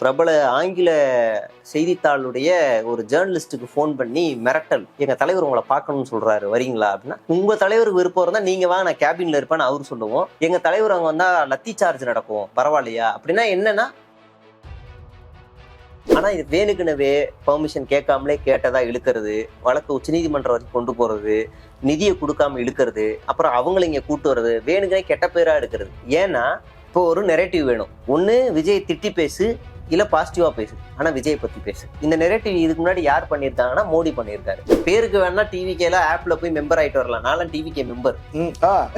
பிரபல ஆங்கில செய்தித்தாளுடைய ஒரு ஜேர்னலிஸ்ட்டுக்கு ஃபோன் பண்ணி மிரட்டல். எங்க தலைவர் உங்களை பார்க்கணும்னு சொல்றாரு. வரீங்களா அப்படின்னா உங்க தலைவர் விருப்பம் இருந்தா நீங்க வாங்க நான் கேபின்ல இருப்பேன்னு அவரு சொல்லுவோம். எங்க தலைவர் அங்க வந்தா லத்தி சார்ஜ் நடக்கும். பரவாயில்லையா? அப்படின்னா என்னன்னா ஆனா இது வேணுக்குனவே பெர்மிஷன் கேட்காமலே கேட்டதா இழுக்கிறது வழக்கு உச்சநீதிமன்றம் வரைக்கும் கொண்டு போறது நிதியை கொடுக்காம இழுக்கிறது அப்புறம் அவங்கள இங்க கூட்டு வர்றது வேணுங்கனே கெட்ட பேரா எடுக்கிறது. ஏன்னா இப்போ ஒரு நெரேட்டிவ் வேணும். ஒன்று விஜய் திட்டி பேசு இல்ல பாசிட்டிவா பேசு. ஆனா விஜய் பத்தி பேசு. இந்த நெரேட்டிவ் இதுக்கு முன்னாடி யார் பண்ணியிருக்காங்கன்னா மோடி பண்ணியிருக்காரு. பேருக்கு வேணா டிவிகேல ஆப்ல போய் மெம்பர் ஆயிட்டு வரலாம். நான்லாம் டிவிகே மெம்பர் ம், ஆ.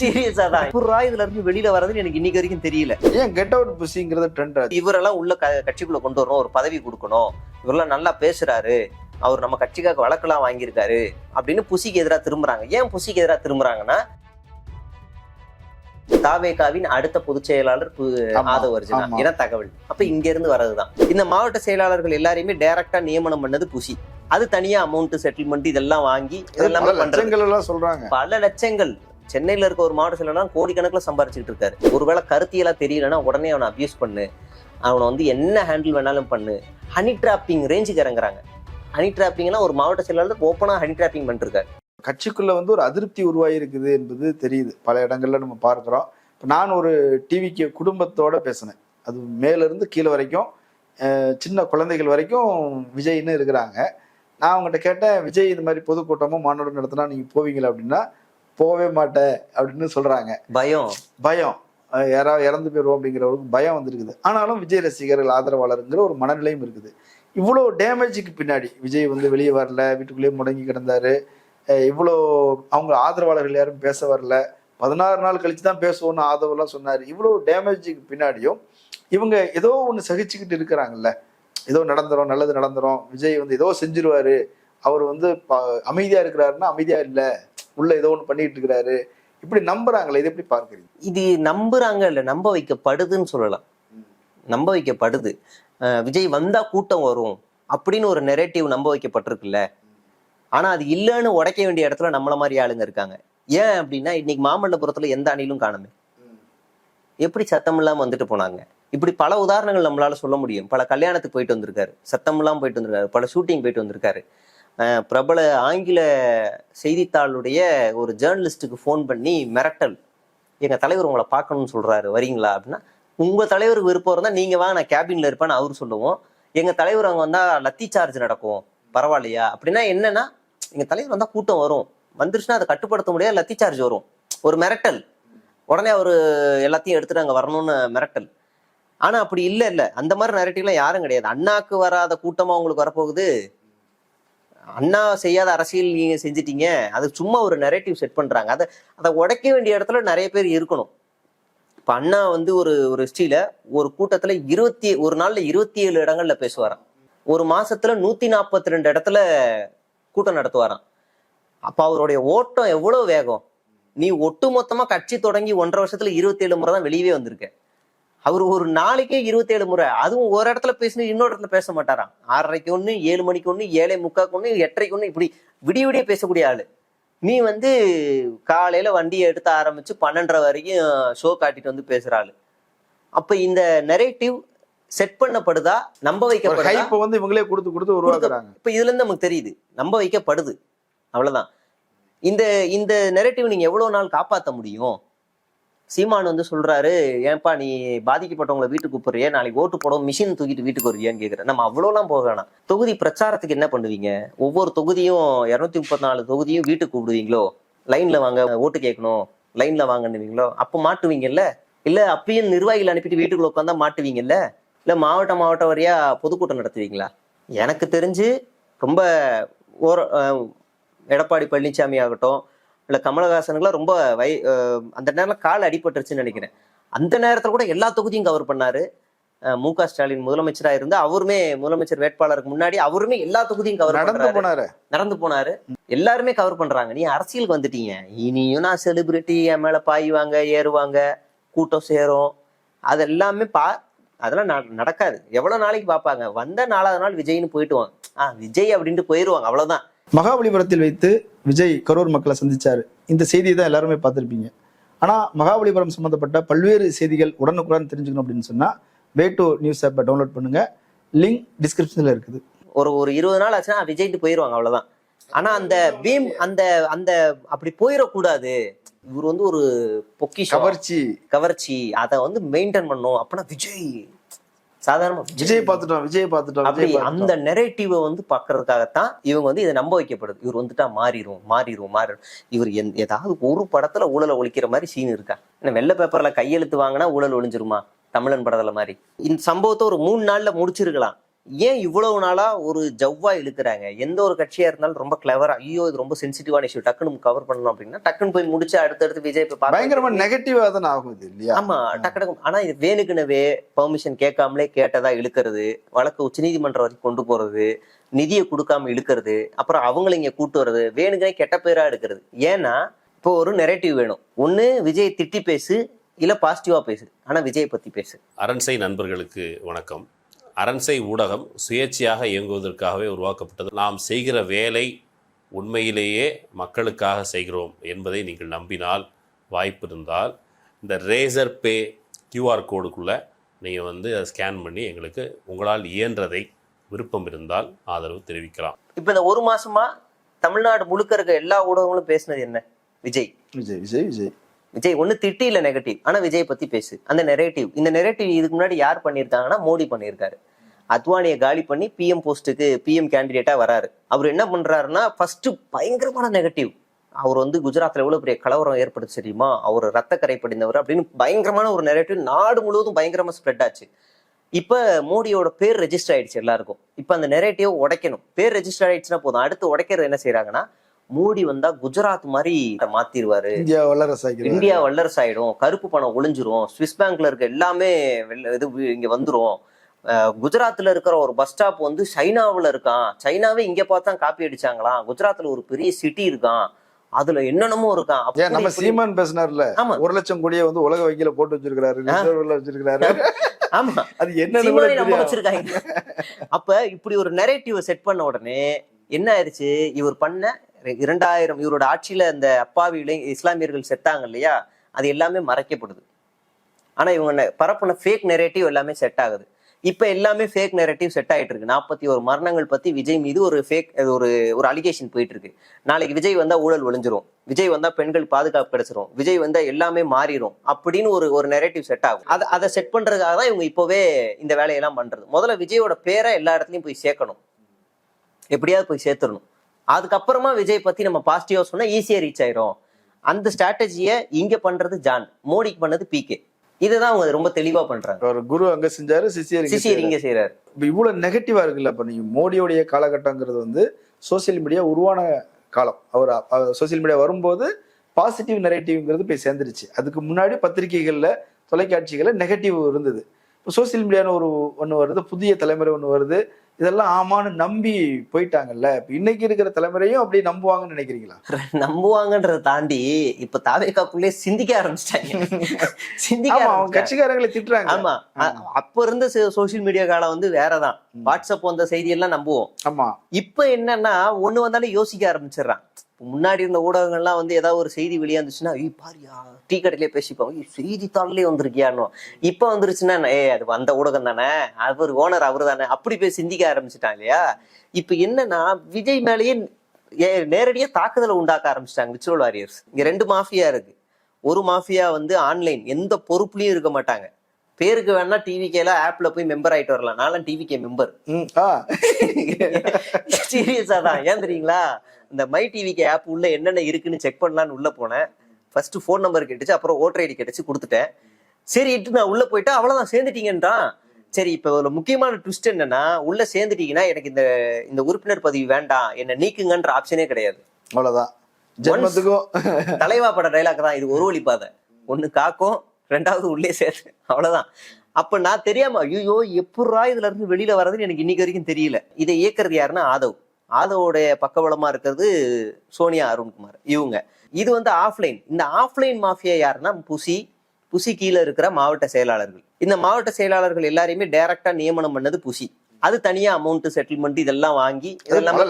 சீரியஸா தான். புறா இதுல இருந்து வெளியில வர்றதுன்னு எனக்கு இன்னைக்கு வரைக்கும் தெரியல. ஏன் கெட் அவுட் புஷிங்கிறது ட்ரெண்ட் இவரெல்லாம் உள்ள க- கட்சிக்குள்ள கொண்டு வரணும். ஒரு பதவி கொடுக்கணும். இவரெல்லாம் நல்லா பேசுறாரு. அவர் நம்ம கட்சிக்காக வழக்கெல்லாம் வாங்கியிருக்காரு. அப்படின்னு புசிக்கு எதிராக திரும்புறாங்க. ஏன் புசிக்கு எதிராக திரும்புறாங்கன்னா தாவேகாவின் அடுத்த பொதுச் செயலாளர் ஆதவ் அர்ஜுனா. என தகவல். அப்ப இங்க இருந்து வர்றதுதான். இந்த மாவட்ட செயலாளர்கள் எல்லாரையுமே டைரக்டா நியமனம் பண்ணது புசி அது தனியா அமௌண்ட் செட்டில்மெண்ட் இதெல்லாம் வாங்கி இதெல்லாம் லட்சங்கள் எல்லாம் சொல்றாங்க. பல லட்சங்கள். சென்னையில இருக்க ஒரு மாவட்ட செயலாளர் கோடிக்கணக்கில் சம்பாரிச்சுட்டு இருக்காரு. ஒருவேளை கருத்தியலா தெரியலன்னா உடனே அவனை அபியூஸ் பண்ணு. அவனை வந்து என்ன ஹேண்டில் வேணாலும் பண்ணு. ஹனி டிராப்பிங் ரேஞ்சுக்கு இறங்குறாங்க. ஹனி டிராப்பிங்னா ஒரு மாவட்ட செயலாளர் ஓப்பனா ஹனி டிராப்பிங் பண்ணிருக்காரு கட்சிக்குள்ள வந்து ஒரு அதிருப்தி உருவாகி இருக்குது என்பது தெரியுது. பல இடங்கள்ல நம்ம பார்க்கிறோம். இப்போ நான் ஒரு டிவிக்கு குடும்பத்தோட பேசினேன். அது மேல இருந்து கீழே வரைக்கும் சின்ன குழந்தைகள் வரைக்கும் விஜய்னு இருக்கிறாங்க. நான் அவங்ககிட்ட கேட்டேன் விஜய் இந்த மாதிரி பொதுக்கூட்டமும் மாநாடு நடத்தினா நீங்க போவீங்களா? அப்படின்னா போவே மாட்டேன் அப்படின்னு சொல்றாங்க. பயம். பயம். யாராவது இறந்து போயிடுவோம் அப்படிங்கிறவருக்கு பயம் வந்திருக்குது. ஆனாலும் விஜய் ரசிகர்கள் ஆதரவாளருங்கிற ஒரு மனநிலையும் இருக்குது. இவ்வளோ டேமேஜுக்கு பின்னாடி விஜய் வந்து வெளியே வரல வீட்டுக்குள்ளேயே முடங்கி கிடந்தாரு. இவ்வளோ அவங்க ஆதரவாளர்கள் யாரும் பேச வரல. பதினாறு நாள் கழிச்சு தான் பேசுவோம்னு ஆதவெல்லாம் சொன்னார். இவ்வளோ டேமேஜுக்கு பின்னாடியும் இவங்க ஏதோ ஒன்று சகிச்சுக்கிட்டு இருக்கிறாங்கல்ல. ஏதோ நடந்துரும் நல்லது நடந்துரும். விஜய் வந்து ஏதோ செஞ்சிருவாரு. அவர் வந்து ப- இருக்கிறாருன்னா அமைதியாக இல்லை. உள்ள ஏதோ ஒன்று பண்ணிட்டு இருக்கிறாரு. இப்படி நம்புறாங்களே இது எப்படி பார்க்குறீங்க? இது நம்புறாங்க இல்லை நம்ப வைக்கப்படுதுன்னு சொல்லலாம். நம்ப வைக்கப்படுது. விஜய் வந்தா கூட்டம் வரும். அப்படின்னு ஒரு நெரேட்டிவ் நம்ப வைக்கப்பட்டிருக்குல்ல. ஆனா அது இல்லைன்னு உடைக்க வேண்டிய இடத்துல நம்மள மாதிரி ஆளுங்க இருக்காங்க. ஏன் அப்படின்னா இன்னைக்கு மாமல்லபுரத்துல எந்த அணிலும் காணுமே. எப்படி சத்தம் இல்லாம வந்துட்டு போனாங்க? இப்படி பல உதாரணங்கள் நம்மளால சொல்ல முடியும். பல கல்யாணத்துக்கு போயிட்டு வந்திருக்காரு. சத்தம் இல்லாமல் போயிட்டு வந்திருக்காரு. பல ஷூட்டிங் போயிட்டு வந்திருக்காரு. பிரபல ஆங்கில செய்தித்தாளுடைய ஒரு ஜேர்னலிஸ்ட்டுக்கு ஃபோன் பண்ணி மிரட்டல். எங்க தலைவர் உங்களை பார்க்கணும்னு சொல்றாரு. வரீங்களா அப்படின்னா உங்க தலைவர் விருப்பம் இருந்தா நீங்க வாங்க நான் கேபின்ல இருப்பேன்னு அவரு சொல்லுவோம். எங்க தலைவர் அங்க வந்தா லத்தி சார்ஜ் நடக்கும். பரவாயில்லையா? அப்படின்னா என்னன்னா எங்கள் தலைவர் வந்தால் கூட்டம் வரும். வந்துருச்சுன்னா அதை கட்டுப்படுத்த முடியாது லத்தி சார்ஜ் வரும். ஒரு மிரட்டல். உடனே அவர் எல்லாத்தையும் எடுத்துட்டு அங்கே வரணும்னு மிரட்டல். ஆனால் அப்படி இல்லை இல்லை. அந்த மாதிரி நரேட்டிவ்லாம் யாரும் கிடையாது. அண்ணாக்கு வராத கூட்டமாக உங்களுக்கு வரப்போகுது? அண்ணா செய்யாத அரசியல் நீங்கள் செஞ்சிட்டீங்க. அது சும்மா ஒரு நெரேட்டிவ் செட் பண்ணுறாங்க அதை அதை உடைக்க வேண்டிய இடத்துல நிறைய பேர் இருக்கணும். இப்போ அண்ணா வந்து ஒரு ஒரு ஹிஸ்டரியில ஒரு கூட்டத்தில் இருபத்தி ஒரு நாளில் இருபத்தி ஏழு இடங்களில் பேசுவாராம். ஒரு மாசத்துல நூத்தி நாற்பத்தி ரெண்டு இடத்துல கூட்டம் நடத்துவாராம். அப்ப அவருடைய ஓட்டம் எவ்வளவு வேகம்? நீ ஒட்டு மொத்தமா கட்சி தொடங்கி ஒன்றரை வருஷத்துல இருபத்தி ஏழு முறை தான் வெளியவே வந்திருக்க. அவர் ஒரு நாளைக்கே இருபத்தி ஏழு முறை அதுவும் ஒரு இடத்துல பேசணும் இன்னொரு இடத்துல பேச மாட்டாராம். ஆறரைக்கு ஒண்ணு ஏழு மணிக்கு ஒண்ணு ஏழை முக்காக்கு ஒண்ணு எட்டரைக்கு ஒண்ணு இப்படி விடிய விடிய பேசக்கூடிய ஆளு. நீ வந்து காலையில வண்டியை எடுத்து ஆரம்பிச்சு பன்னெண்டரை வரைக்கும் ஷோ காட்டிட்டு வந்து பேசுற ஆளு. அப்ப இந்த நெரேட்டிவ் செட் பண்ணப்படுதா? நம்ப வைக்கப்படுதா? ஹைப்பை வந்து இவங்களே கொடுத்து கொடுத்து உருவாக்குறாங்க. இப்ப இதுல இருந்து நமக்கு தெரியுது. நம்ப வைக்கப்படுது. அவ்வளவுதான். இந்த இந்த நெரேட்டிவ் நீங்க எவ்வளவு நாள் காப்பாத்த முடியும்? சீமான் வந்து சொல்றாரு ஏன்பா நீ பாதிக்கப்பட்டவங்களை வீட்டுக்கு கூப்பிடுறியே? நாளைக்கு ஓட்டு போட மிஷின் தூக்கிட்டு வீட்டுக்கு வருவியான்னு கேக்குறேன். நம்ம அவ்வளோலாம் போக வேணாம். தொகுதி பிரச்சாரத்துக்கு என்ன பண்ணுவீங்க? ஒவ்வொரு தொகுதியும் இருநூத்தி முப்பத்தி நாலு தொகுதியும் வீட்டுக்கு கூப்பிடுவீங்களோ? லைன்ல வாங்க ஓட்டு கேட்கணும். லைன்ல வாங்கன்னுவீங்களோ? அப்ப மாட்டுவீங்கல்ல? இல்ல அப்பயும் நிர்வாகிகள் அனுப்பிட்டு வீட்டுக்குள்ள உட்காந்தா மாட்டுவீங்கல்ல? இல்ல மாவட்ட மாவட்ட வாரியா பொதுக்கூட்டம் நடத்துவீங்களா? எனக்கு தெரிஞ்சு ரொம்ப அஹ், எடப்பாடி பழனிசாமி ஆகட்டும் இல்ல கமலஹாசனுக்குலாம் ரொம்ப வை அந்த நேரம் கால் அடிபட்டுருச்சுன்னு நினைக்கிறேன். அந்த நேரத்துல கூட எல்லா தொகுதியும் கவர் பண்ணாரு. மு க ஸ்டாலின் முதலமைச்சரா இருந்து அவருமே முதலமைச்சர் வேட்பாளருக்கு முன்னாடி அவருமே எல்லா தொகுதியும் கவர் நடந்து போனாரு. நடந்து போனாரு. எல்லாருமே கவர் பண்றாங்க. நீ அரசியலுக்கு வந்துட்டீங்க. இனியும் நான் செலிபிரிட்டி என் மேல பாயுவாங்க ஏறுவாங்க கூட்டம் சேரும். அது எல்லாமே பா அதெல்லாம் நட- நடக்காது. எவ்வளவு நாளைக்கு பார்ப்பாங்க. வந்த நாலாவது நாள் விஜய்னு போயிட்டுவாங்க ஆ விஜய் அப்படின்ட்டு போயிருவாங்க. அவ்வளவுதான் மகாபலிபுரத்தில் வைத்து விஜய் கரூர் மக்களை சந்திச்சாரு. இந்த செய்தியை தான் எல்லாருமே பார்த்திருப்பீங்க. ஆனா மகாபலிபுரம் சம்பந்தப்பட்ட பல்வேறு செய்திகள் உடனுக்குடன் தெரிஞ்சுக்கணும் அப்படின்னு சொன்னா வே டு நியூஸ் ஆப்பை டவுன்லோட் பண்ணுங்க. லிங்க் டிஸ்கிரிப்ஷனில் இருக்குது. ஒரு ஒரு இருபது நாள் ஆச்சுன்னா விஜய்ட்டு போயிருவாங்க அவ்வளவுதான் ஆனா அந்த பீம் அந்த அந்த அப்படி போயிடக்கூடாது இவர் வந்து ஒரு பொக்கிஷம். கவர்ச்சி. கவர்ச்சி. அதை வந்து மெயின்டைன் பண்ணும் அப்பனா விஜய். சாதாரணமா விஜய். பார்த்துட்டோம் விஜய் பார்த்துட்டோம் அப்படி. அந்த நெரேட்டிவை வந்து பாக்குறதுக்காகத்தான் இவங்க வந்து இதை நம்ப வைக்கப்படுது. இவர் வந்துட்டா மாறிடும் மாறிடும் மாறிடும் இவர் எந் ஏதாவது ஒரு படத்துல ஊழலை ஒழிக்கிற மாதிரி சீன் இருக்கா? என்ன வெள்ளை பேப்பர்ல கையெழுத்து வாங்கினா ஊழல் ஒழிஞ்சிருமா? தமிழன் படத்துல மாதிரி. இந்த சம்பவத்தை ஒரு மூணு நாள்ல முடிச்சிருக்கலாம். ஏன் இவ்வளவு நாளா ஒரு ஜவ்வா இழுக்கிறாங்க? எந்த ஒரு கட்சியா இருந்தாலும் ரொம்ப கிளவரா ஐயோ இது ரொம்ப சென்சிட்டிவான இஷ்யூ டக்குன்னு கவர் பண்ணணும் அப்படின்னா டக்குன்னு போய் முடிச்சு அடுத்தடுத்து விஜய் போய் பார்த்து- பயங்கரமா நெகட்டிவா தானே ஆகும் இது இல்லையா? ஆமா டக்கு டக்கு ஆனா இது வேணுக்குனவே பெர்மிஷன் கேட்காமலே கேட்டதா இழுக்கிறது வழக்கு உச்சநீதிமன்றம் வரைக்கும் கொண்டு போறது நிதியை கொடுக்காம இழுக்கிறது அப்புறம் அவங்கள இங்க கூட்டு வர்றது வேணுக்குனே கெட்ட பேரா எடுக்கிறது. ஏன்னா இப்போ ஒரு நெரேட்டிவ் வேணும். ஒண்ணு விஜய் திட்டி பேசு இல்ல பாசிட்டிவா பேசு. ஆனா விஜய் பத்தி பேசு. அரண்சை நண்பர்களுக்கு வணக்கம். அரண்சை ஊடகம் சுயேட்சையாக இயங்குவதற்காகவே உருவாக்கப்பட்டது. நாம் செய்கிற வேலை உண்மையிலேயே மக்களுக்காக செய்கிறோம் என்பதை நீங்கள் நம்பினால் வாய்ப்பு இருந்தால் இந்த ரேசர் பே கியூஆர் கோடுக்குள்ளே நீங்கள் வந்து அதை ஸ்கேன் பண்ணி எங்களுக்கு உங்களால் இயன்றதை விருப்பம் இருந்தால் ஆதரவு தெரிவிக்கலாம். இப்ப இந்த ஒரு மாசமா தமிழ்நாடு முழுக்க இருக்க எல்லா ஊடகங்களும் பேசுனது என்ன? விஜய். விஜய் விஜய் விஜய். விஜய் ஒன்று திட்டி இல்ல நெகட்டிவ் ஆனா விஜய் பத்தி பேசு. அந்த நெரேட்டிவ் இந்த நெரேட்டிவ் இதுக்கு முன்னாடி யார் பண்ணியிருக்காங்கன்னா மோடி பண்ணியிருக்காரு. அத்வானியை காலி பண்ணி பிஎம் போஸ்ட்டுக்கு பிஎம் கேண்டிடேட்டா வராரு. அவர் என்ன பண்றாருன்னா ஃபர்ஸ்ட் பயங்கரமான நெகட்டிவ் அவர் வந்து குஜராத்தில் எவ்வளோ பெரிய கலவரம் ஏற்படுச்சு தெரியுமா? அவர் ரத்த கரை படிந்தவர் அப்படின்னு பயங்கரமான ஒரு நெரேட்டிவ் நாடு முழுவதும் பயங்கரமா ஸ்ப்ரெட் ஆச்சு. இப்போ மோடியோட பேர் ரெஜிஸ்டர் ஆயிடுச்சு எல்லாருக்கும். இப்போ அந்த நெரேட்டிவ் உடைக்கணும். பேர் ரெஜிஸ்டர் ஆயிடுச்சுன்னா போதும். அடுத்து உடைக்கிறது என்ன செய்யறாங்கன்னா மோடி வந்தா குஜராத் மாதிரி மாத்திருவாரு. இந்தியா வல்லரசு இந்தியா வல்லரசு ஆயிடும். கருப்பு பணம் ஒளிஞ்சிரும். ஸ்விஸ் பேங்க்ல இருக்க எல்லாமே இது இங்க வந்துரும். அஹ் குஜராத்ல இருக்கிற ஒரு பஸ் ஸ்டாப் வந்து சைனாவுல இருக்கான். சைனாவே இங்க பார்த்தா காப்பி அடிச்சாங்களாம். குஜராத்ல ஒரு பெரிய சிட்டி இருக்கான். அதுல என்னென்னமோ இருக்கான். நம்ம சீமான் பேசினார்ல? ஆமா. ஒரு லட்சம் கோடியை வந்து உலக வங்கியில போட்டு வச்சிருக்காரு ரிசர்வ்ல வச்சிருக்காரு ஆமா. அது தெரியாது. வச்சிருக்காங்க. அப்ப இப்படி ஒரு நெரேட்டிவ் செட் பண்ண உடனே என்ன ஆயிருச்சு இவர் பண்ண இரண்டாயிரம் இவரோட ஆட்சியில இந்த அப்பாவி இளை இஸ்லாமியர்கள் செத்தாங்க இல்லையா? அது எல்லாமே மறைக்கப்படுது. ஆனா இவங்க பரப்புன ஃபேக் நெரேட்டிவ் எல்லாமே செட் ஆகுது. இப்ப எல்லாமே ஃபேக் நெரேட்டிவ் செட் ஆயிட்டு இருக்கு. நாற்பத்தி ஒரு மரணங்கள் பத்தி விஜய் மீது ஒரு ஃபேக் ஒரு ஒரு அலிகேஷன் போயிட்டு இருக்கு. நாளைக்கு விஜய் வந்தா ஊழல் ஒளிஞ்சிரும் விஜய் வந்தா பெண்கள் பாதுகாப்பு கிடைச்சிரும். விஜய் வந்தா எல்லாமே மாறிடும் அப்படின்னு ஒரு ஒரு நெரேட்டிவ் செட் ஆகும். அதை அதை செட் பண்றதுக்காக தான் இவங்க இப்போவே இந்த வேலையெல்லாம் பண்றது. முதல்ல விஜயோட பேரை எல்லா இடத்துலயும் போய் சேர்க்கணும். எப்படியாவது போய் சேர்த்துடணும். அதுக்கப்புறமா விஜய் பத்தி நம்ம பாசிட்டிவா சொன்னா ஈஸியா ரீச் ஆயிரும். அந்த ஸ்ட்ராட்டஜியை இங்க பண்றது ஜான் மோடிக்கு பண்ணது பிகே இதுதான் அவங்க ரொம்ப தெளிவா பண்றாங்க. ஒரு குரு அங்க செஞ்சாரு சிசியர் சிசியர் இங்க செய்யறாரு. இப்ப இவ்வளவு நெகட்டிவா இருக்குல்ல இப்ப நீங்க மோடியோடைய காலகட்டங்கிறது வந்து சோசியல் மீடியா உருவான காலம். அவர் சோசியல் மீடியா வரும்போது பாசிட்டிவ் நெரேட்டிவ்ங்கிறது போய் சேர்ந்துருச்சு. அதுக்கு முன்னாடி பத்திரிகைகள்ல தொலைக்காட்சிகள்ல நெகட்டிவ் இருந்தது. இப்போ சோசியல் மீடியான்னு ஒரு ஒன்று வருது புதிய தலைமுறை ஒன்று வருது. இதெல்லாம் ஆமான்னு நம்பி போயிட்டாங்கல்ல. இப்ப இன்னைக்கு இருக்கிற தலைமுறையும் அப்படி நம்புவாங்கன்னு நினைக்கிறீங்களா? நம்புவாங்கன்றதை தாண்டி இப்ப தாவேக்காக்குள்ளே சிந்திக்க ஆரம்பிச்சிட்டாங்க. சிந்திக்க அவங்க. கட்சிக்காரங்களை திட்டுறாங்க. ஆமா. அப்ப இருந்த சோசியல் மீடியா காலம் வந்து வேறதான். வாட்ஸ்அப் வந்த செய்தி எல்லாம் நம்புவோம். ஆமா. இப்ப என்னன்னா ஒண்ணு வந்தாலும் யோசிக்க ஆரம்பிச்சிடுறான். முன்னாடி இருந்த ஊடகங்கள்லாம் வந்து ஏதாவது ஒரு செய்தி வெளியாந்துச்சுன்னா ஐய் பாரியா டீ கடையிலே பேசிப்பாங்க. ஐய், செய்தித்தாள்லயே வந்திருக்கியான்னு இப்போ வந்துருச்சுன்னா ஏ அது அந்த ஊடகம் தானே? அவர் ஓனர் அவரு தானே? அப்படி போய் சிந்திக்க ஆரம்பிச்சிட்டாங்க இல்லையா? இப்போ என்னன்னா விஜய் மேலேயே ஏ- தாக்குதலை உண்டாக்க ஆரம்பிச்சிட்டாங்க விச்சுவல் வாரியர்ஸ். இங்கே ரெண்டு மாஃபியா இருக்கு. ஒரு மாஃபியா வந்து ஆன்லைன் எந்த பொறுப்புலையும் இருக்க மாட்டாங்க. பேருக்கு வேணா டிவிக்கேல ஆப்ல போய் மெம்பர் ஆயிட்டு வரலாம். நான்லாம் டிவிகே மெம்பர் சீரியஸா தான். ஏன் தெரியுங்களா? இந்த மை டிவிக்கு ஆப் உள்ள என்னென்ன இருக்குன்னு செக் பண்ணலாம்னு உள்ள போனேன். ஃபர்ஸ்ட் ஃபோன் நம்பர் கேட்டுச்சு அப்புறம் ஓட்டர் ஐடி கேட்டுச்சு கொடுத்துட்டேன். சரி இட்டு நான் உள்ள போயிட்டா அவ்வளவுதான் சேர்ந்துட்டீங்கன்றான். சரி இப்ப ஒரு முக்கியமான ட்விஸ்ட் என்னன்னா உள்ள சேர்ந்துட்டீங்கன்னா எனக்கு இந்த இந்த உறுப்பினர் பதவி வேண்டாம். என்ன நீக்குங்கன்ற ஆப்ஷனே கிடையாது. அவ்வளவுதான். ஜென்மத்துக்கும் தலைவா பட டைலாக் தான். இது ஒரு வழி பாதை. ஒண்ணு காக்கும் ரெண்டாவது உள்ளே சேரு அவ்வளவுதான். அப்ப நான் தெரியாம ஐயோ எப்படா இதுல இருந்து வெளியில வர்றதுன்னு எனக்கு இன்னைக்கு வரைக்கும் தெரியல. இதை இயக்குறது யாருன்னா ஆதவ். ஆதவோடைய பக்கபலமா இருக்கிறது சோனியா அருண்குமார் இவங்க. இது வந்து ஆஃப்லைன். இந்த ஆஃப்லைன் மாஃபியா யாருன்னா புசி. புசி கீழே இருக்கிற மாவட்ட செயலாளர்கள். இந்த மாவட்ட செயலாளர்கள் எல்லாரையுமே டைரக்டா நியமனம் பண்ணது புசி. அது தனியா அமௌண்ட் செட்டில்மெண்ட் இதெல்லாம் வாங்கி இதெல்லாமே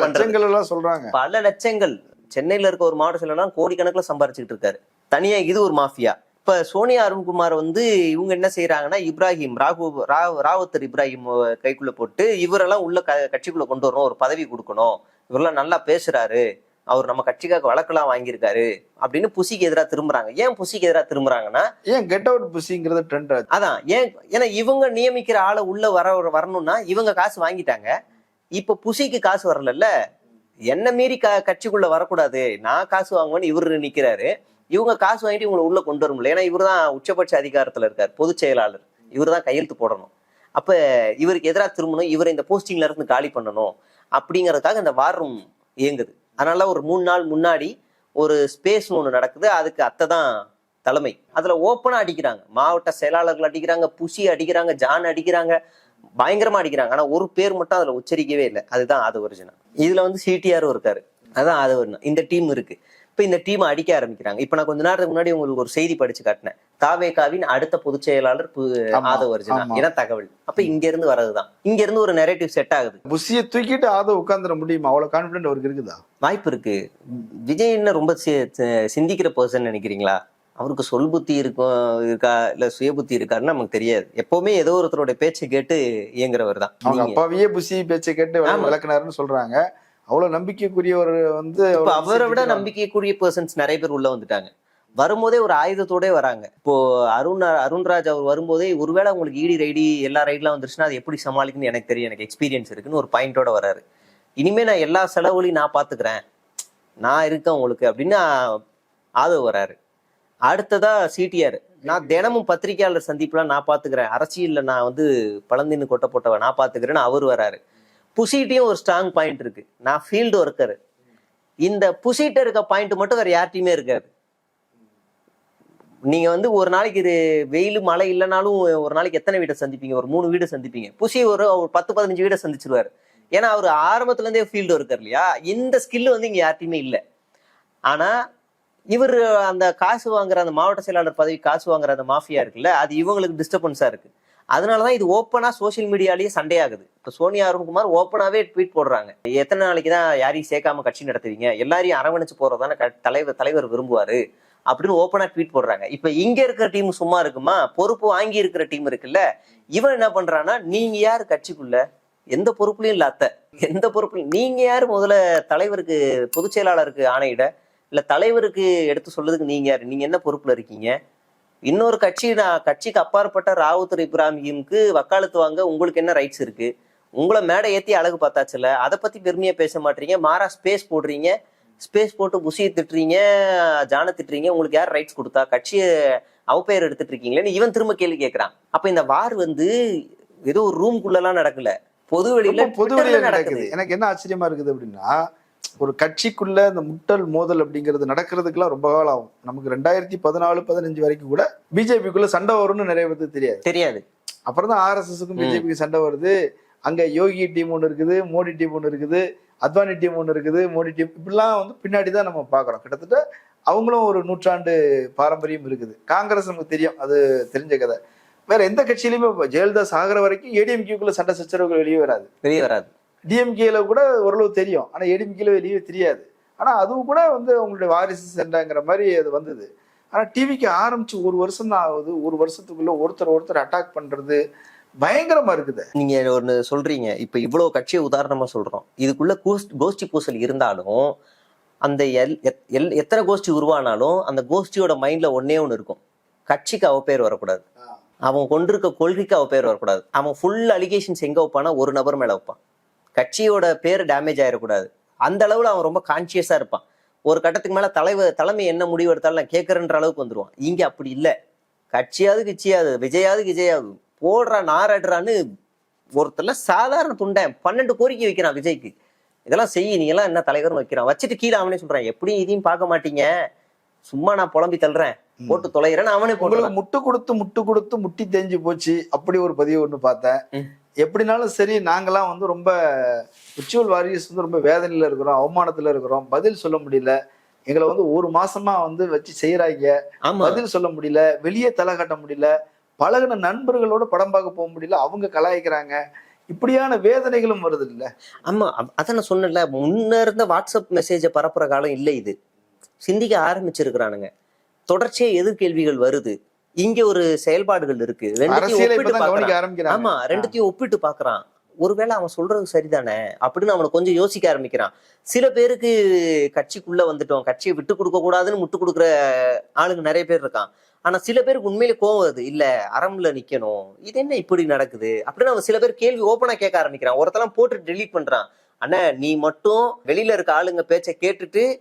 சொல்றாங்க. பல லட்சங்கள். சென்னையில இருக்க ஒரு மாவட்ட செயலாளர் கோடிக்கணக்கில் சம்பாரிச்சுட்டு இருக்காரு. தனியா இது ஒரு மாஃபியா. இப்ப சோனியா அருண்குமார் வந்து இவங்க என்ன செய்யறாங்கன்னா இப்ராஹிம் ராகு ராவத்தர் இப்ராஹிம் கைக்குள்ள போட்டு இவரெல்லாம் உள்ள க- கட்சிக்குள்ள கொண்டு வரணும் ஒரு பதவி கொடுக்கணும். இவரெல்லாம் நல்லா பேசுறாரு. அவர் நம்ம கட்சிக்காக வழக்கெல்லாம் வாங்கியிருக்காரு அப்படின்னு புசிக்கு எதிராக திரும்புறாங்க. ஏன் புசிக்கு எதிராக திரும்புறாங்கன்னா ஏன் கெட் அவுட் புஷிங்கிறது ட்ரெண்ட் அதான் ஏன் ஏன்னா இவங்க நியமிக்கிற ஆளை உள்ள வர வரணும்னா இவங்க காசு வாங்கிட்டாங்க. இப்ப புசிக்கு காசு வரலல்ல. என்ன மீறி க கட்சிக்குள்ள வரக்கூடாது. நான் காசு வாங்குவேன்னு இவரு நிக்கிறாரு. இவங்க காசு வாங்கிட்டு இவங்களை உள்ள கொண்டு வர முடியல. ஏன்னா இவர் தான் உச்சபட்ச அதிகாரத்துல இருக்கார் பொதுச் செயலாளர். இவர் தான் கையெழுத்து போடணும். அப்ப இவருக்கு எதிராக திரும்பணும் இவரை இந்த போஸ்டிங்ல இருந்து காலி பண்ணணும் அப்படிங்கறதுக்காக இந்த வாரம் இயங்குது. அதனால ஒரு மூணு நாள் முன்னாடி ஒரு ஸ்பேஸ் ஒன்று நடக்குது. அதுக்கு அத்தை தான் தலைமை. அதுல ஓப்பனா அடிக்கிறாங்க. மாவட்ட செயலாளர்கள் அடிக்கிறாங்க புஷி அடிக்கிறாங்க ஜான் அடிக்கிறாங்க பயங்கரமா அடிக்கிறாங்க. ஆனா ஒரு பேர் மட்டும் அதுல உச்சரிக்கவே இல்லை. அதுதான் அது ஒரிஜினல் இதுல வந்து சிடிஆரும் இருக்காரு. அதான் அது ஒண்ணு. இந்த டீம் இருக்கு. இப்ப இந்த டீம் அடிக்க ஆரம்பிக்கிறாங்க. இப்ப நான் கொஞ்ச நேரத்துக்கு முன்னாடி உங்களுக்கு ஒரு செய்தி படிச்சு காட்டினேன். தாவேகாவின் அடுத்த பொதுச் செயலாளர் ஆதவ் அர்ஜுனா. என தகவல். அப்ப இங்க இருந்து வர்றதுதான். இங்க இருந்து ஒரு நெரேட்டிவ் செட் ஆகுது. புஷியை தூக்கிட்டு ஆதவ உட்காந்துட முடியுமா? அவ்வளவு கான்பிடன்ட் அவருக்கு இருக்குதா? வாய்ப்பு இருக்கு. விஜய் என்ன ரொம்ப சிந்திக்கிற பர்சன் நினைக்கிறீங்களா? அவருக்கு சொல் புத்தி இருக்கும் இருக்கா? இல்ல சுய புத்தி இருக்காருன்னு நமக்கு தெரியாது. எப்பவுமே ஏதோ ஒருத்தரோட பேச்சை கேட்டு இயங்குறவர் தான் அப்பாவையே புஷி பேச்சை கேட்டு. விளக்குனாருன்னு சொல்றாங்க. அவ்வளவு நம்பிக்கைக்குரியவர் வந்து அவரை விட நம்பிக்கைக்குரிய பர்சன்ஸ் நிறைய பேர் உள்ள வந்துட்டாங்க. வரும்போதே ஒரு ஆயுதத்தோடே வராங்க. இப்போ அருண் அருண்ராஜ் அவர் வரும்போதே ஒருவேளை உங்களுக்கு ஈடி ரைடி எல்லா ரைட்லாம் வந்துருச்சுன்னா அது எப்படி சமாளிக்கணும்னு எனக்கு தெரியும். எனக்கு எக்ஸ்பீரியன்ஸ் இருக்குன்னு ஒரு பாயிண்டோட வராரு. இனிமே நான் எல்லா செலவுகளையும் நான் பாத்துக்கிறேன். நான் இருக்கேன் உங்களுக்கு அப்படின்னு ஆதவ் வராரு. அடுத்ததா சிடிஆர் நான் தினமும் பத்திரிகையாளர் சந்திப்புலாம் நான் பாத்துக்கிறேன். அரசியல்ல நான் வந்து பழந்தின்னு கொட்ட போட்டவன் நான் பாத்துக்கிறேன்னு அவர் வராரு. புசிட்டையும் ஒரு ஸ்ட்ராங் பாயிண்ட் இருக்கு. நான் ஃபீல்டு ஒர்க்கர் இந்த புசிட்ட இருக்க பாயிண்ட் மட்டும் வேற யார்ட்டையுமே இருக்காது. நீங்க வந்து ஒரு நாளைக்கு இது வெயில் மழை இல்லைனாலும் ஒரு நாளைக்கு எத்தனை வீடை சந்திப்பீங்க? ஒரு மூணு வீடு சந்திப்பீங்க. புசி ஒரு ஒரு பத்து பதினஞ்சு வீடை சந்திச்சிருவாரு. ஏன்னா அவர் ஆரம்பத்துல இருந்தே ஃபீல்டு ஒர்க்கர் இல்லையா? இந்த ஸ்கில் வந்து இங்க யார்ட்டையுமே இல்லை. ஆனா இவர் அந்த காசு வாங்குற அந்த மாவட்ட செயலாளர் பதவி காசு வாங்குற அந்த மாஃபியா இருக்குல்ல அது இவங்களுக்கு டிஸ்டர்பன்ஸா இருக்கு. அதனால தான் இது ஓப்பனாக சோஷியல் மீடியாலயே சண்டே ஆகுது இப்போ சோனியா அருண்குமார் ஓப்பனாகவே ட்வீட் போடுறாங்க. எத்தனை நாளைக்கு தான் யாரையும் சேர்க்காம கட்சி நடத்துவீங்க? எல்லாரையும் அரவணைச்சு போகிறதான க- தலைவர் தலைவர் விரும்புவார் அப்படின்னு ஓப்பனாக ட்வீட் போடுறாங்க. இப்போ இங்கே இருக்கிற டீம் சும்மா இருக்குமா? பொறுப்பு வாங்கி இருக்கிற டீம் இருக்குல்ல. இவன் என்ன பண்ணுறான்னா நீங்கள் யார் கட்சிக்குள்ள? எந்த பொறுப்புலையும் இல்ல அத்தை. எந்த பொறுப்புலையும் நீங்கள் யாரு முதல்ல தலைவருக்கு பொதுச் செயலாளருக்கு ஆணையிட? இல்லை தலைவருக்கு எடுத்து சொல்றதுக்கு நீங்கள் யார்? நீங்கள் என்ன பொறுப்பில் இருக்கீங்க? இன்னொரு கட்சி நான் கட்சிக்கு அப்பாற்பட்ட ராவுத்தர் இப்ராஹிமுக்கு வக்காலத்து வாங்க உங்களுக்கு என்ன ரைட்ஸ் இருக்கு? உங்களை மேடை ஏத்தி அழகு பார்த்தாச்சுல அதை பத்தி பெருமையா பேச மாட்டீங்க மாறா ஸ்பேஸ் போடுறீங்க ஸ்பேஸ் போட்டு புசியை திட்டுறீங்க ஜான திட்டுறீங்க உங்களுக்கு யார் ரைட்ஸ் கொடுத்தா? கட்சியை அவப்பெயர் எடுத்துட்டு இருக்கீங்களேன்னு இவன் திரும்ப கேள்வி கேட்கறான் அப்ப இந்த வார் வந்து ஏதோ ஒரு ரூம்குள்ள எல்லாம் நடக்கல. பொது வெளியில பொது வெளியில நடக்குது. எனக்கு என்ன ஆச்சரியமா இருக்குது அப்படின்னா ஒரு கட்சிக்குள்ள இந்த முட்டல் மோதல் அப்படிங்கிறது நடக்கிறதுக்குலாம் ரொம்ப காலம் ஆகும். நமக்கு ரெண்டாயிரத்தி பதினாலு பதினஞ்சு வரைக்கும் கூட பிஜேபிக்குள்ள சண்டை வரும்னு நிறைய பேருக்கு தெரியாது. தெரியாது. அப்புறம் தான் ஆர்எஸ்எஸ்க்கும். பிஜேபிக்கு சண்டை வருது. அங்க யோகி டீம் ஒன்று இருக்குது மோடி டீம் ஒன்று இருக்குது அத்வானி டீம் ஒன்று இருக்குது மோடி டீம் இப்படிலாம் வந்து பின்னாடி தான் நம்ம பார்க்குறோம். கிட்டத்தட்ட அவங்களும் ஒரு நூற்றாண்டு பாரம்பரியம் இருக்குது. காங்கிரஸ் நமக்கு தெரியும் அது தெரிஞ்ச கதை. வேற எந்த கட்சியிலுமே ஜெயலலிதா சாகிற வரைக்கும் ஏடிஎம்கேக்குள்ள சண்டை சச்சரவுகள் வெளியே வராது. வெளியே வராது. டிஎம்கேல கூட ஓரளவு தெரியும். ஆனா ஏடிஎம்கேல வெளியே தெரியாது. ஆனா அதுவும் கூட வந்து அவங்களுடைய வாரிசு சண்டைங்கிற மாதிரி அது வந்தது. ஆனா டிவிக்கு ஆரம்பிச்சு ஒரு வருஷம் தான் ஆகுது. ஒரு வருஷத்துக்குள்ள ஒருத்தர் ஒருத்தர் அட்டாக் பண்றது பயங்கரமா இருக்குது. நீங்க ஒண்ணு சொல்றீங்க. இப்ப இவ்வளவு கட்சியை உதாரணமா சொல்றோம். இதுக்குள்ள கோஷ்டி கோஷ்டி பூசல் இருந்தாலும் அந்த எல் எல் எத்தனை கோஷ்டி உருவானாலும் அந்த கோஷ்டியோட மைண்ட்ல ஒன்னே ஒண்ணு இருக்கும். கட்சிக்கு அவ பேர் வரக்கூடாது. அவன் கொண்டிருக்க கொள்கைக்கு அவ பேர் வரக்கூடாது. அவன் ஃபுல் அலிகேஷன்ஸ் எங்க வைப்பானா ஒரு நபர் மேல வைப்பான். கட்சியோட பேர் டேமேஜ் ஆயிடக்கூடாது. அந்த அளவுல அவன் ரொம்ப கான்சியஸா இருப்பான். ஒரு கட்டத்துக்கு மேல தலைவர் தலைமை என்ன முடிவு எடுத்தாலும் நான் கேட்கறன்ற அளவுக்கு வந்துருவான். இங்க அப்படி இல்ல. கட்சியாவது கிச்சியாது விஜயாவது விஜயாவது போடுறா நாரடுறான்னு ஒருத்தர்ல சாதாரண துண்டன் பன்னெண்டு கோரிக்கை வைக்கிறான் விஜய்க்கு. இதெல்லாம் செய் நீ எல்லாம் என்ன தலைவர்னு வைக்கிறான். வச்சுட்டு கீழே அவனே சொல்றான் எப்படியும் இதையும் பார்க்க மாட்டீங்க. சும்மா நான் புலம்பி தள்ளுறேன். போட்டு தொலைகிறேன்னு அவனே போடுறான். முட்டு கொடுத்து முட்டு கொடுத்து முட்டி தேஞ்சு போச்சு. அப்படி ஒரு பதிவு ஒன்று பார்த்தேன். எப்படினாலும் சரி நாங்கெல்லாம் வந்து ரொம்ப உச்சுவல் வாரியர்ஸ் வந்து ரொம்ப வேதனையில இருக்கிறோம் அவமானத்துல இருக்கிறோம். பதில் சொல்ல முடியல. எங்களை வந்து ஒரு மாசமா வந்து வச்சு செய்யறாங்க. பதில் சொல்ல முடியல. வெளியே தலை காட்ட முடியல. பழகுன நண்பர்களோட படம் பார்க்க போக முடியல. அவங்க கலாய்க்கிறாங்க. இப்படியான வேதனைகளும் வருது இல்ல ஆமா அதான் நான் சொன்னேன்ல. முன்ன இருந்த வாட்ஸ்அப் மெசேஜை பரப்புற காலம் இல்லை இது. சிந்திக்க ஆரம்பிச்சிருக்கிறானுங்க. தொடர்ச்சியா எதிர்கேள்விகள் வருது. இங்க ஒரு செயல்பாடுகள் இருக்கு. ரெண்டுத்தையும் ஆமா ரெண்டுத்தையும் ஒப்பிட்டு பாக்குறான். ஒருவேளை அவன் சொல்றது சரிதானே? அப்படின்னு அவனை கொஞ்சம் யோசிக்க ஆரம்பிக்கிறான். சில பேருக்கு கட்சிக்குள்ள வந்துட்டோம். கட்சியை விட்டு கொடுக்க கூடாதுன்னு முட்டு கொடுக்குற ஆளுங்க நிறைய பேர் இருக்கான். ஆனா சில பேருக்கு உண்மையிலே கோவம் வருது. இல்ல அறம்ல நிக்கணும். இது என்ன இப்படி நடக்குது? அப்படின்னு அவன் சில பேர் கேள்வி ஓப்பனா கேட்க ஆரம்பிக்கிறான். ஒருத்தலாம் போட்டு டெலீட் பண்றான். அண்ணா நீ மட்டும் வெளியில இருக்க ஆளுங்க பேச்சை கேட்டுட்டு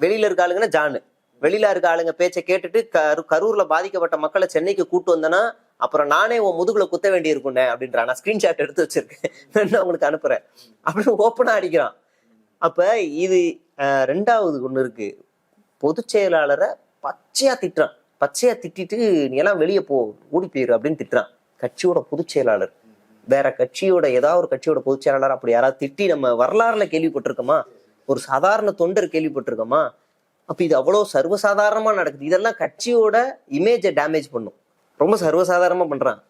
வெளியில இருக்க ஆளுங்கன்னா ஜானு. வெளியில இருக்க ஆளுங்க பேச்சை கேட்டுட்டு கரு கரூர்ல பாதிக்கப்பட்ட மக்களை சென்னைக்கு கூட்டு வந்தேன்னா அப்புறம் நானே உன் முதுகுல குத்த வேண்டி இருக்குண்ணே அப்படின்றா நான் ஸ்கிரீன்ஷாட் எடுத்து வச்சிருக்கேன். வேணா உங்களுக்கு அனுப்புறேன். அப்படின்னு ஓப்பனா அடிக்கிறான். அப்ப இது அஹ், ரெண்டாவது ஒண்ணு இருக்கு. பொதுச் செயலாளரை பச்சையா திட்டுறான். பச்சையா திட்டிட்டு நீ எல்லாம் வெளியே போ ஓடி போயிரு அப்படின்னு திட்டுறான். கட்சியோட பொதுச் செயலாளர். வேற கட்சியோட ஏதாவது ஒரு கட்சியோட பொதுச் செயலாளர் அப்படி யாராவது திட்டி நம்ம வரலாறுல கேள்விப்பட்டிருக்கோமா? ஒரு சாதாரண தொண்டர் கேள்விப்பட்டிருக்கோமா? அப்ப இது அவ்வளவு சர்வசாதாரணமா நடக்குது. இதெல்லாம் கட்சியோட இமேஜை டேமேஜ் பண்ணும். ரொம்ப சர்வசாதாரணமா பண்றான்.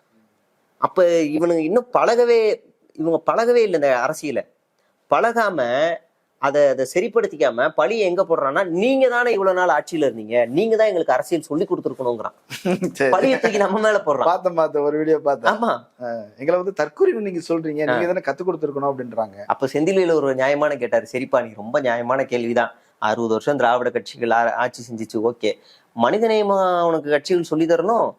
அப்ப இவனுங்க இன்னும் பழகவே இவங்க பழகவே இல்லை இந்த அரசியல. பழகாம அதை அதை சரிப்படுத்திக்காம பழி எங்க போடுறான்னா நீங்க தானே இவ்வளவு நாள் ஆட்சியில இருந்தீங்க. நீங்க தான் எங்களுக்கு அரசியல் சொல்லி கொடுத்துருக்கணுங்கிறான். பழியை தூக்கி நம்ம மேல போடுறான். பார்த்தேன் பார்த்தேன். ஒரு வீடியோ பார்த்தேன். ஆமா. எங்களை வந்து தற்கொலை நீங்க சொல்றீங்க. நீங்க தானே கத்து கொடுத்துருக்கணும் அப்படின்றாங்க. அப்ப செந்தில்வேல ஒரு நியாயமான கேட்டாரு. சரிப்பா நீ ரொம்ப நியாயமான கேள்விதான். அறுபது வருஷம் திராவிட கட்சிகள் ஆட்சி செஞ்சுச்சு ஓகே. மனிதநேயமா உனக்கு கட்சிகள் சொல்லி தரணும்?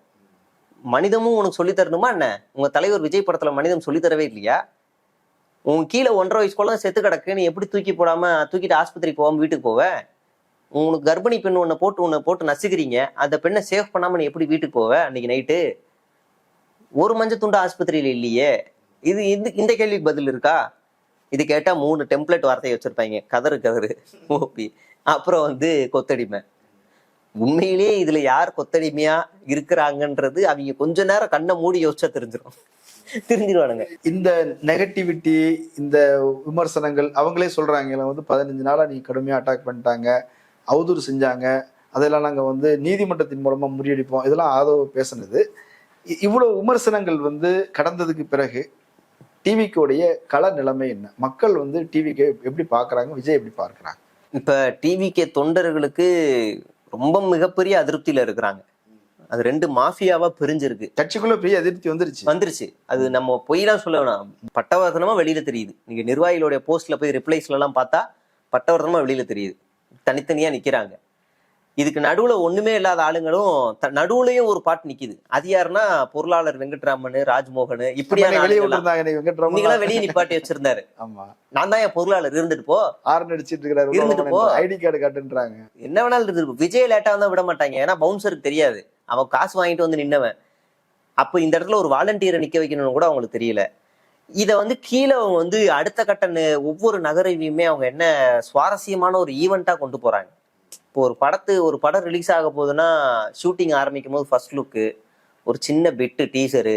மனிதமும் உனக்கு சொல்லி தரணுமா என்ன? உங்க தலைவர் விஜய் படத்துல மனிதம் சொல்லி தரவே இல்லையா? உன் கீழே ஒன்றரை வயசு குழந்தை செத்து கிடக்கு நீ எப்படி தூக்கி போடாம தூக்கிட்டு ஆஸ்பத்திரிக்கு போகாம வீட்டுக்கு போவ? உனக்கு கர்ப்பிணி பெண் ஒன்று போட்டு உன்னை போட்டு நசுக்கிறீங்க. அந்த பெண்ணை சேவ் பண்ணாம நீ எப்படி வீட்டுக்கு போவ அன்னைக்கு நைட்டு? ஒரு மஞ்சள் துண்டு ஆஸ்பத்திரியில இல்லையே. இது இந்த இந்த கேள்விக்கு பதில் இருக்கா? இது கேட்டால் மூணு டெம்ப்ளேட் வார்த்தையை வச்சுருப்பாங்க. கதறு கதறு ஓபி அப்புறம் வந்து கொத்தடிமை. உண்மையிலேயே இதில் யார் கொத்தடிமையா இருக்கிறாங்கன்றது அவங்க கொஞ்ச நேரம் கண்ணை மூடி யோசிச்சா தெரிஞ்சிடும் தெரிஞ்சிருவானுங்க. இந்த நெகட்டிவிட்டி இந்த விமர்சனங்கள் அவங்களே சொல்றாங்க வந்து பதினஞ்சு நாளா நீ கடுமையா அட்டாக் பண்ணிட்டாங்க அவதூறு செஞ்சாங்க அதெல்லாம் நாங்க வந்து நீதிமன்றத்தின் மூலமா முறியடிப்போம். இதெல்லாம் ஆதவ பேசுனது. இ- இவ்வளவு விமர்சனங்கள் வந்து கடந்ததுக்கு பிறகு டிவிக்குடைய கள நிலைமை என்ன? மக்கள் வந்து டிவிக்கு எப்படி பார்க்கறாங்க? விஜய் எப்படி பார்க்கறாங்க? இப்ப டிவிகே தொண்டர்களுக்கு ரொம்ப மிகப்பெரிய அதிருப்தியில இருக்கிறாங்க. அது ரெண்டு மாஃபியாவா பிரிஞ்சிருக்கு. கட்சிக்குள்ள பெரிய அதிருப்தி வந்துருச்சு. வந்துருச்சு. அது நம்ம பொய்லாம் சொல்ல வேணாம். பட்டவர்த்தனமா வெளியில தெரியுது. நீங்க நிர்வாகிகளுடைய போஸ்ட்ல போய் ரிப்ளைஸ்ல எல்லாம் பார்த்தா பட்டவர்த்தனமா வெளியில தெரியுது. தனித்தனியா நிக்கிறாங்க. இதுக்கு நடுவுல ஒண்ணுமே இல்லாத ஆளுங்களும் நடுவுலயும் ஒரு பாட்டு நிக்குது. அது யாருன்னா பொருளாளர் வெங்கட்ராமன் ராஜ்மோகன் இப்படியான வெங்கட்ராமன். வெளியே நிப்பாட்டி வச்சிருந்தாரு. ஆமா. நான் தான் என் பொருளாளர் இருந்துட்டு போ. ஆறு நடிச்சிட்டு இருந்துட்டு போ. இருக்கிறாரு ஐடி கார்டு காட்டுன்றாங்க. என்ன வேணாலும் இருந்துட்டு விஜய் லேட்டா வந்தா விட மாட்டாங்க. ஏன்னா பவுன்சருக்கு தெரியாது. அவன் காசு வாங்கிட்டு வந்து நின்னவன். அப்போ இந்த இடத்துல ஒரு வாலண்டியரை நிக்க வைக்கணும்னு கூட அவங்களுக்கு தெரியல. இத வந்து கீழே அவங்க வந்து அடுத்த கட்ட ஒவ்வொரு நகரையுமே அவங்க என்ன சுவாரஸ்யமான ஒரு ஈவெண்ட்டா கொண்டு போறாங்க. இப்போ ஒரு படத்து ஒரு படம் ரிலீஸ் ஆக போகுதுன்னா ஷூட்டிங் ஆரம்பிக்கும் போது ஃபர்ஸ்ட் லுக்கு ஒரு சின்ன பெட்டு டீசரு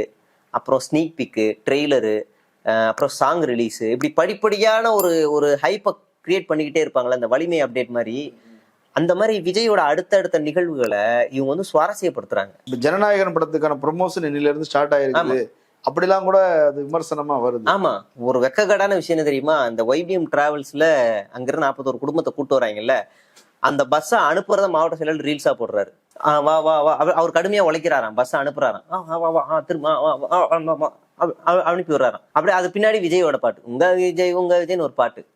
அப்புறம் ஸ்னீக் பிக்கு ட்ரெய்லரு அப்புறம் சாங் ரிலீஸு இப்படி படிப்படியான ஒரு ஒரு ஹைப்பை கிரியேட் பண்ணிக்கிட்டே இருப்பாங்களே அந்த வலிமை அப்டேட் மாதிரி. அந்த மாதிரி விஜயோட அடுத்தடுத்த நிகழ்வுகளை இவங்க வந்து சுவாரஸ்யப்படுத்துறாங்க. இப்ப ஜனநாயகன் படத்துக்கான ப்ரொமோஷன் இன்னில இருந்து ஸ்டார்ட் ஆயிருக்கு அப்படிலாம் கூட அது விமர்சனமா வருது. ஆமா. ஒரு வெக்ககடான விஷயம் என்ன தெரியுமா? இந்த ஒய்பிஎம் டிராவல்ஸ்ல அங்கிருந்து நாற்பத்தோரு குடும்பத்தை கூட்டு வராங்கல்ல. அந்த பஸ்ஸை அனுப்புறத மாவட்ட செயலர் ரீல்ஸா போடுறாரு. வா வா வா. அவர் கடுமையா உழைக்கிறாராம் பஸ் அனுப்புறாராம். ஆ, வா, வா ஆ, திரும்ப அனுப்பி விடுறாராம். அப்படியே அது பின்னாடி விஜயோட பாட்டு. உங்க விஜய் உங்க விஜய்னு ஒரு பாட்டு.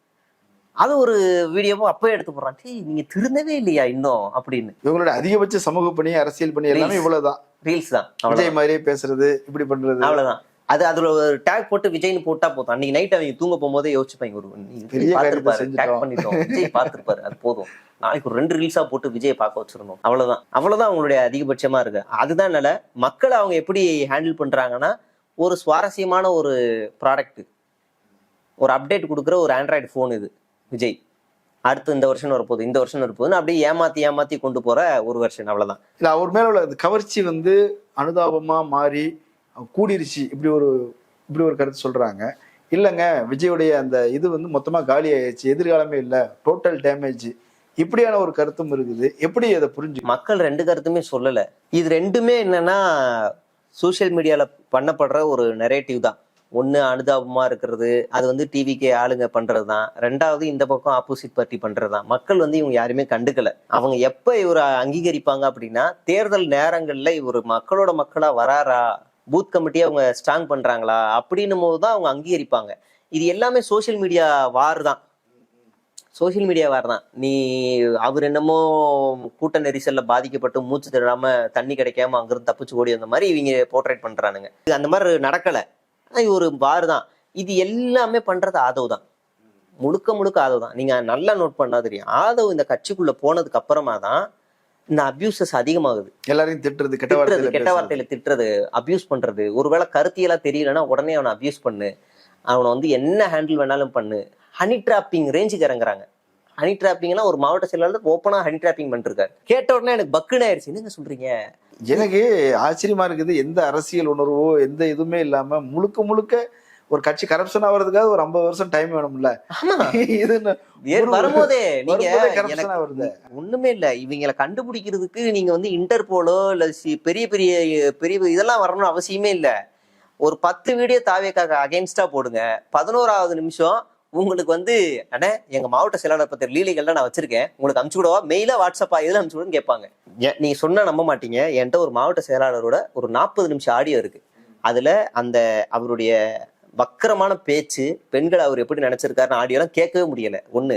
அது ஒரு வீடியோவும் அப்பவே எடுத்து போடுறான். டேய் நீங்க திருந்தவே இல்லையா இன்னும்? அப்படின்னு. இவங்களோட அதிகபட்ச சமூக பணி அரசியல் பணி எல்லாமே. இவ்வளவுதான். ரீல்ஸ் தான். விஜய் மாதிரியே பேசுறது இப்படி பண்றது. அவ்வளவுதான். அது அதுல ஒரு டேக் போட்டு விஜய்னு போட்டா போதும். அன்னைக்கு நைட் அவங்க தூங்க போகும்போதே யோசிச்சுப்பாங்க. ஒரு பார்த்திருப்பாரு செஞ்சுட்டோம். டேக் பண்ணிட்டோம். விஜய் பார்த்திருப்பாரு அது போதும். நாளைக்கு ஒரு ரெண்டு ரீல்ஸா போட்டு விஜயை பார்க்க வச்சிருந்தோம் அவ்வளவுதான். அவ்வளவுதான் அவங்களுடைய அதிகபட்சமா இருக்கு. அதுதான் நல்ல மக்களை அவங்க எப்படி ஹேண்டில் பண்றாங்கன்னா ஒரு சுவாரஸ்யமான ஒரு ப்ராடக்ட் ஒரு அப்டேட் கொடுக்குற ஒரு ஆண்ட்ராய்டு ஃபோன் இது விஜய். அடுத்து இந்த வருஷம் வரப்போகுது இந்த வருஷம் வரப்போகுதுன்னு அப்படியே ஏமாத்தி ஏமாத்தி கொண்டு போற ஒரு வருஷன் அவ்வளவுதான். இல்ல அவர் மேல உள்ள கவர்ச்சி வந்து அனுதாபமா மாறி கூடிருச்சு. இப்படி ஒரு இப்படி ஒரு கருத்து சொல்றாங்க. இல்லைங்க விஜயுடைய அந்த இது வந்து மொத்தமாக காலி ஆயிடுச்சு. எதிர்காலமே இல்லை. டோட்டல் டேமேஜ் இப்படியான ஒரு கருத்தும் இருக்குது. எப்படி அதை புரிஞ்சு மக்கள் ரெண்டு கருத்துமே சொல்லலை. இது ரெண்டுமே என்னன்னா சோஷியல் மீடியாவில் பண்ணப்படுற ஒரு நெரேட்டிவ் தான். ஒன்று அனுதாபமாக இருக்கிறது அது வந்து டிவிக்கே ஆளுங்க பண்ணுறது தான். ரெண்டாவது இந்த பக்கம் ஆப்போசிட் பார்ட்டி பண்ணுறது தான். மக்கள் வந்து இவங்க யாருமே கண்டுக்கல. அவங்க எப்போ இவரை அங்கீகரிப்பாங்க அப்படின்னா தேர்தல் நேரங்களில் இவர் மக்களோட மக்களாக வராரா பூத் கமிட்டியை அவங்க ஸ்ட்ராங் பண்ணுறாங்களா அப்படின்னும் போது தான் அவங்க அங்கீகரிப்பாங்க. இது எல்லாமே சோஷியல் மீடியா வார் தான். சோஷியல் மீடியா வார் தான். நீ அவர் என்னமோ கூட்ட நெரிசலில் பாதிக்கப்பட்டு மூச்சு திடாமல் தண்ணி கிடைக்காம அங்கிருந்து தப்பிச்சு ஓடி அந்த மாதிரி இவங்க போர்ட்ரேட் பண்ணுறானுங்க இது அந்த மாதிரி நடக்கலை. இது ஒரு வார் தான். இது எல்லாமே பண்ணுறது ஆதவ் தான். முழுக்க முழுக்க ஆதவ் தான். நீங்கள் நல்லா நோட் பண்ணா தெரியும் ஆதவ் இந்த கட்சிக்குள்ளே போனதுக்கு அப்புறமா தான் இந்த அபியூசஸ் அதிகமாகுது. எல்லாரையும் திட்டுறது கெட்ட வார்த்தையில கெட்ட. வார்த்தையில திட்டுறது அபியூஸ் பண்றது. ஒருவேளை கருத்தியலா தெரியலன்னா உடனே அவனை அபியூஸ் பண்ணு. அவனை வந்து என்ன ஹேண்டில் வேணாலும் பண்ணு. ஹனி டிராப்பிங் ரேஞ்சுக்கு இறங்குறாங்க. ஹனி டிராப்பிங்னா ஒரு மாவட்ட செயலாளர் ஓப்பனா ஹனி டிராப்பிங் பண்ணிருக்காரு. கேட்ட உடனே எனக்கு பக்குன்னு ஆயிடுச்சு. என்னங்க சொல்றீங்க? எனக்கு ஆச்சரியமா இருக்குது. எந்த அரசியல் உணர்வோ எந்த இதுவுமே இல்லாம முழுக்க முழுக்க ஒரு கட்சி கரப்ஷன் ஆகிறதுக்காக ஒரு ஐம்பது வருஷம் டைம் வேணும்ல. வரும்போதே நீங்க வருது ஒண்ணுமே இல்ல. இவங்களை கண்டுபிடிக்கிறதுக்கு நீங்க வந்து இன்டர்போலோ இல்ல பெரிய பெரிய பெரிய இதெல்லாம் வரணும்னு அவசியமே இல்ல. ஒரு பத்து வீடியோ தாவேக்காக அகைன்ஸ்டா போடுங்க. பதினோராவது நிமிஷம் உங்களுக்கு வந்து அண்ணே எங்க மாவட்ட செயலாளர் பத்திர லீலைகள்லாம் நான் வச்சிருக்கேன். உங்களுக்கு அனுப்பிச்சு விடவா? மெயிலா வாட்ஸ்அப்பா இதுல அனுப்பிச்சு விடுன்னு கேட்பாங்க. நீங்க சொன்னா நம்ப மாட்டீங்க. என்கிட்ட ஒரு மாவட்ட செயலாளரோட ஒரு நாற்பது நிமிஷம் ஆடியோ இருக்கு. அதுல அந்த அவருடைய வக்கரமான பேச்சு பெண்களை அவர் எப்படி நினைச்சிருக்காருன்னு ஆடியோலாம் கேட்கவே முடியல. ஒன்று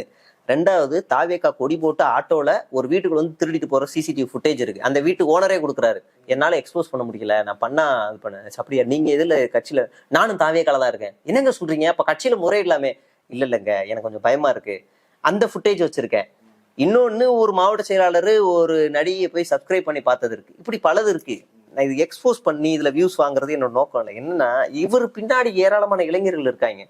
ரெண்டாவது தாவேக்கா கொடி போட்டு ஆட்டோவில் ஒரு வீட்டுக்குள்ள வந்து திருடிட்டு போகிற சிசிடிவி ஃபுட்டேஜ் இருக்குது அந்த வீட்டு ஓனரே கொடுக்குறாரு. என்னால் எக்ஸ்போஸ் பண்ண முடியல. நான் பண்ணா இது பண்ண அப்படியா? நீங்கள் எதில் கட்சியில் நானும் தாவேக்கால தான் இருக்கேன். என்னங்க சொல்கிறீங்க அப்போ கட்சியில் முறை முறையிடலாமே. இல்லை இல்லைங்க. எனக்கு கொஞ்சம் பயமாக இருக்குது அந்த ஃபுட்டேஜ் வச்சுருக்கேன். இன்னொன்று ஒரு மாவட்ட செயலாளர் ஒரு நடிகையை போய் சப்ஸ்கிரைப் பண்ணி பார்த்தது இருக்குது இப்படி பலது இருக்குது நான் இது எக்ஸ்போஸ் பண்ணி இதுல வியூஸ் வாங்குறது என்னோட நோக்கம் இல்லை. என்னன்னா இவர் பின்னாடி ஏராளமான இளைஞர்கள் இருக்காங்க.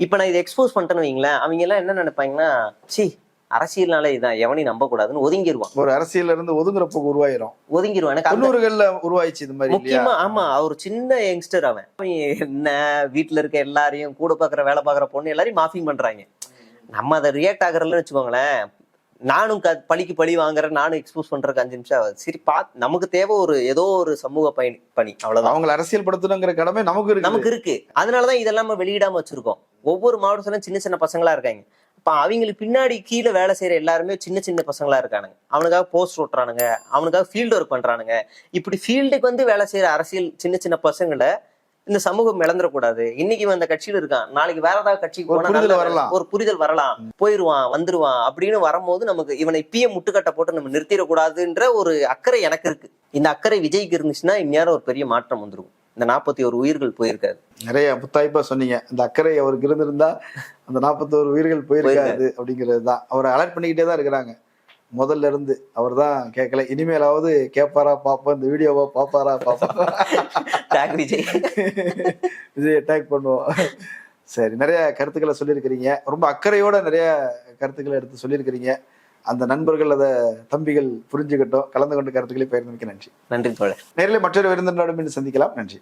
இப்ப நான் இதை எக்ஸ்போஸ் பண்ணிட்டேன்னு வைங்களேன் அவங்க எல்லாம் என்ன நினைப்பாங்கன்னா சி அரசியல்னால இதான் எவனையும் நம்ப கூடாதுன்னு ஒதுங்கிடுவான் ஒரு அரசியல்ல இருந்து ஒதுங்குற போக்கு உருவாயிரும். ஒதுங்கிடுவான் எனக்கு தொண்ணூறுகள்ல உருவாயிச்சு இது மாதிரி முக்கியமா ஆமா அவர் சின்ன யங்ஸ்டர் அவன். என்ன வீட்டுல இருக்க எல்லாரையும் கூட பாக்குற வேலை பாக்குற பொண்ணு எல்லாரையும் மாஃபிங் பண்றாங்க. நம்ம அதை ரியாக்ட் ஆகுறதுன்னு வச்சுக்கோங்களேன் நானும் க பழிக்கு பழி வாங்குறேன் நானும் எக்ஸ்போஸ் பண்றதுக்கு அஞ்சு நிமிஷம் ஆகுது. சரி பா நமக்கு தேவை ஒரு ஏதோ ஒரு சமூக பயணி பணி அவ்வளவுதான். அவங்களை அரசியல் படுத்தணுங்கிற கடமை நமக்கு இருக்கு நமக்கு இருக்கு. அதனாலதான் இதெல்லாம் வெளியிடாம வச்சிருக்கோம். ஒவ்வொரு மாவட்டத்திலும் சின்ன சின்ன பசங்களா இருக்காங்க. இப்ப அவங்களுக்கு பின்னாடி கீழே வேலை செய்யற எல்லாருமே சின்ன சின்ன பசங்களா இருக்கானுங்க. அவனுக்காக போஸ்ட் ஓட்டுறானுங்க. அவனுக்காக ஃபீல்டு ஒர்க் பண்றானுங்க. இப்படி ஃபீல்டுக்கு வந்து வேலை செய்யற அரசியல் சின்ன சின்ன பசங்களை இந்த சமூகம் இழந்துடக்கூடாது. இன்னைக்கு அந்த கட்சியில இருக்கான். நாளைக்கு வேற ஏதாவது கட்சிக்கு ஒரு போனா வரலாம். ஒரு புரிதல் வரலாம். போயிருவான் வந்துருவான் அப்படின்னு வரும்போது நமக்கு இவனை இப்பயே முட்டுக்கட்டை போட்டு நம்ம நிறுத்திடக்கூடாதுன்ற ஒரு அக்கறை எனக்கு இருக்கு. இந்த அக்கறை விஜய்க்கு இருந்துச்சுன்னா இந்நேரம் ஒரு பெரிய மாற்றம் வந்துரும். இந்த நாற்பத்தி ஒரு உயிர்கள் போயிருக்காது நிறைய புத்தாய்ப்பா சொன்னீங்க. அந்த அக்கறை அவருக்கு இருந்திருந்தா அந்த நாற்பத்தோரு உயிர்கள் போயிருக்காது அப்படிங்கிறது தான். அவரை அலர்ட் பண்ணிக்கிட்டே தான் இருக்கிறாங்க. முதல்ல இருந்து அவர் தான் கேட்கல. இனிமேலாவது கேட்பாரா பாப்பா இந்த வீடியோவா பாப்பாரா பாப்பா டேக் விஜய் விஜய் அட்டாக் பண்ணுவோம். சரி நிறைய கருத்துக்களை சொல்லியிருக்கிறீங்க. ரொம்ப அக்கறையோட நிறைய கருத்துக்களை எடுத்து சொல்லியிருக்கிறீங்க. அந்த நண்பர்கள் அதை தம்பிகள் புரிஞ்சுக்கிட்டோம். கலந்து கொண்டு கருத்துக்களை பகிர்ந்தமைக்கு நன்றி. நன்றி தோழர். நேரில் மற்றொரு விருந்தினரோடு மீண்டும் சந்திக்கலாம். நன்றி.